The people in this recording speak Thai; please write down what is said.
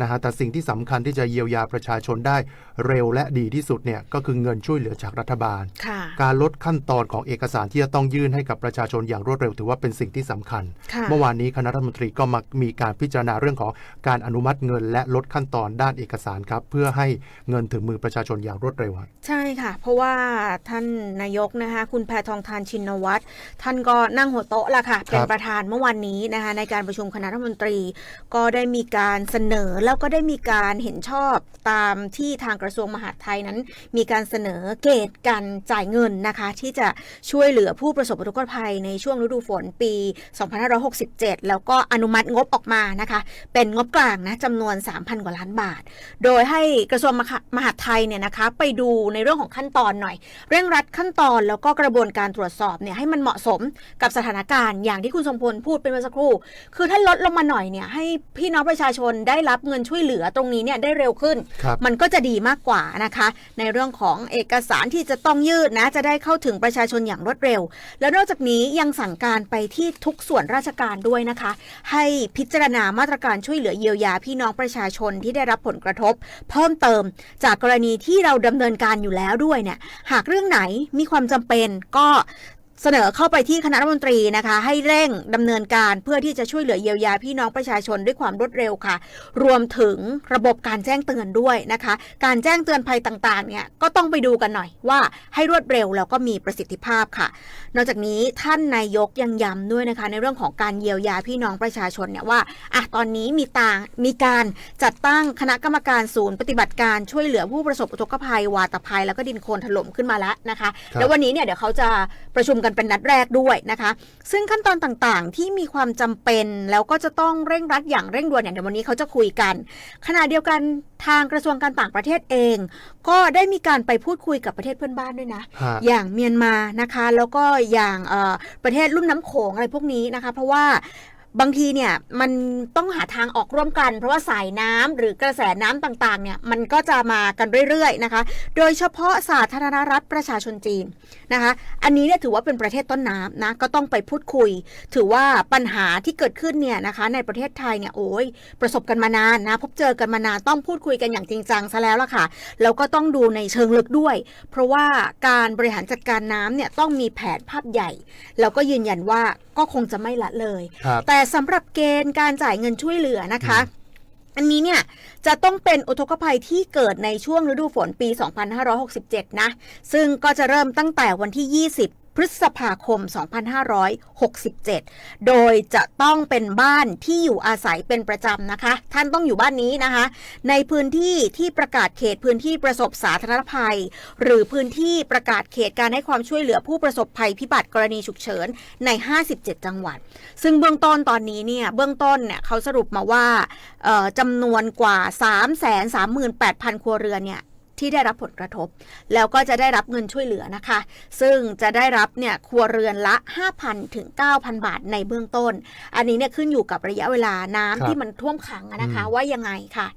นะฮะแต่สิ่งที่สำคัญที่จะเยียวยาประชาชนได้เร็วและดีที่สุดเนี่ยก็คือเงินช่วยเหลือจากรัฐบาลค่ะการลดขั้นตอนของเอกสารที่จะต้องยื่นให้กับประชาชนอย่างรวดเร็วถือว่าเป็นสิ่งที่สำคัญค่ะเมื่อวานนี้คณะรัฐมนตรีก็มามีการพิจารณาเรื่องของการอนุมัติเงิน และลดขั้นตอนด้านเอกสารครับเพื่อให้เงินถึงมือประชาชนอย่างรวดเร็วครับใช่ค่ะ เพราะว่าท่านนายกนะคะคุณแพทองทานชินวัตรท่านก็นั่งหัวโต๊ะละค่ะเป็นประธานเมื่อวันนี้นะคะในการประชุมคณะรัฐมนตรี ก็ได้มีการเสนอแล้วก็ได้มีการเห็นชอบตามที่ทางกระทรวงมหาดไทยนั้น มีการเสนอเกณฑ์การจ่ายเงินนะคะ ที่จะช่วยเหลือผู้ประสบอุทกภัยในช่วงฤดูฝนปี 2567 แล้วก็อนุมัติงบออกมานะคะ เป็นงบกลางนะจำนวน 3,000 กว่าล้านบาท โดยให้กระทรวงมหาดไทยเนี่ยนะคะไปดูในเรื่องของขั้นตอนหน่อย เร่งรัดขั้นตอนแล้วก็กระบวนการตรวจสอบเนี่ยให้มันเหมาะสมกับสถานการณ์อย่างที่คุณสมพลพูดเป็นเมื่อสักครู่ คือถ้าลดลงมาหน่อยเนี่ยให้พี่น้องประชาชนได้รับเงินช่วยเหลือตรงนี้เนี่ยได้เร็วขึ้นครับมันก็จะดีมากกว่านะคะ ในเรื่องของเอกสารที่จะต้องยืดนะจะได้เข้าถึงประชาชนอย่างรวดเร็ว แล้วนอกจากนี้ยังสั่งการไปที่ทุกส่วนราชการด้วยนะคะ ให้พิจารณามาตรการช่วยเหลือเยียวยาพี่น้องประชาชนที่ได้รับผลกระทบ เพิ่มเติมจากกรณีที่เราดำเนินการอยู่แล้วด้วยเนี่ยหากเรื่องไหนมีความจำเป็นก็ เสนอเข้าไปที่คณะรัฐมนตรีนะคะ ให้เร่งดำเนินการเพื่อที่จะช่วยเหลือเยียวยาพี่น้องประชาชนด้วยความรวดเร็วค่ะ รวมถึงระบบการแจ้งเตือนด้วยนะคะ การแจ้งเตือนภัยต่างๆเนี่ยก็ต้องไปดูกันหน่อยว่าให้รวดเร็วแล้วก็มีประสิทธิภาพค่ะ นอกจากนี้ท่านนายกยังย้ำด้วยนะคะ ในเรื่องของการเยียวยาพี่น้องประชาชนเนี่ยว่าอะตอนนี้มีตางมีการจัดตั้งคณะกรรมการศูนย์ ปฏิบัติการช่วยเหลือผู้ประสบอุทกภัย วาตภัย แล้วก็ดินโคลนถล่มขึ้นมาแล้วนะคะครับแล้ววันนี้เนี่ยเดี๋ยวเขาจะประชุมกันเป็นนัดแรกด้วยนะคะ ซึ่งขั้นตอนต่างๆ ที่มีความจำเป็นแล้วก็จะต้องเร่งรัดอย่างเร่งด่วนเนี่ยเดี๋ยววันนี้เขาจะคุยกัน ขณะเดียวกันทางกระทรวงการต่างประเทศเอง ก็ได้มีการไปพูดคุยกับประเทศเพื่อนบ้านด้วยนะฮะอย่างเมียนมานะคะ แล้วก็อย่างเอ่อประเทศลุ่มน้ำโขงอะไรพวกนี้นะคะ เพราะว่า บางทีเนี่ยมันต้องหาทางออกร่วมกัน เพราะว่าสายน้ำหรือกระแสน้ำต่างๆเนี่ยมันก็จะมากันเรื่อยๆนะคะ โดยเฉพาะสาธารณรัฐประชาชนจีนนะคะ อันนี้เนี่ยถือว่าเป็นประเทศต้นน้ำนะก็ต้องไปพูดคุย ถือว่าปัญหาที่เกิดขึ้นเนี่ยนะคะในประเทศไทยเนี่ยโอ้ยประสบกันมานานนะพบเจอกันมานานต้องพูดคุยกันอย่างจริงจังซะแล้วล่ะค่ะแล้วก็ต้องดูในเชิงลึกด้วย เพราะว่าการบริหารจัดการน้ำเนี่ยต้องมีแผนภาพใหญ่ แล้วก็ยืนยันว่าก็คงจะไม่ละเลยครับแต่สำหรับเกณฑ์การจ่ายเงินช่วยเหลือนะคะ อันนี้เนี่ยจะต้องเป็นอุทกภัยที่เกิดในช่วงฤดูฝนปี 2567 นะ ซึ่งก็จะเริ่มตั้งแต่วันที่ 20 พฤษภาคม 2567 โดยจะต้องเป็นบ้านที่อยู่อาศัยเป็นประจำนะคะ ท่านต้องอยู่บ้านนี้นะคะ ในพื้นที่ที่ประกาศเขตพื้นที่ประสบสาธารณภัย หรือพื้นที่ประกาศเขตการให้ความช่วยเหลือผู้ประสบภัยพิบัติกรณีฉุกเฉินใน 57 จังหวัด ซึ่งเบื้องต้นตอนนี้เนี่ยเบื้องต้นเนี่ยเขาสรุปมาว่าจำนวนกว่า 3 3 8 0 0 0 ครัวเรือนเนี่ย ที่ได้รับผลกระทบ แล้วก็จะได้รับเงินช่วยเหลือนะคะ ซึ่งจะได้รับเนี่ยครัวเรือนละ 5,000 ถึง 9,000 บาทในเบื้องต้น อันนี้เนี่ยขึ้นอยู่กับระยะเวลาน้ำครับที่มันท่วมขังอะนะคะอืมว่ายังไงค่ะ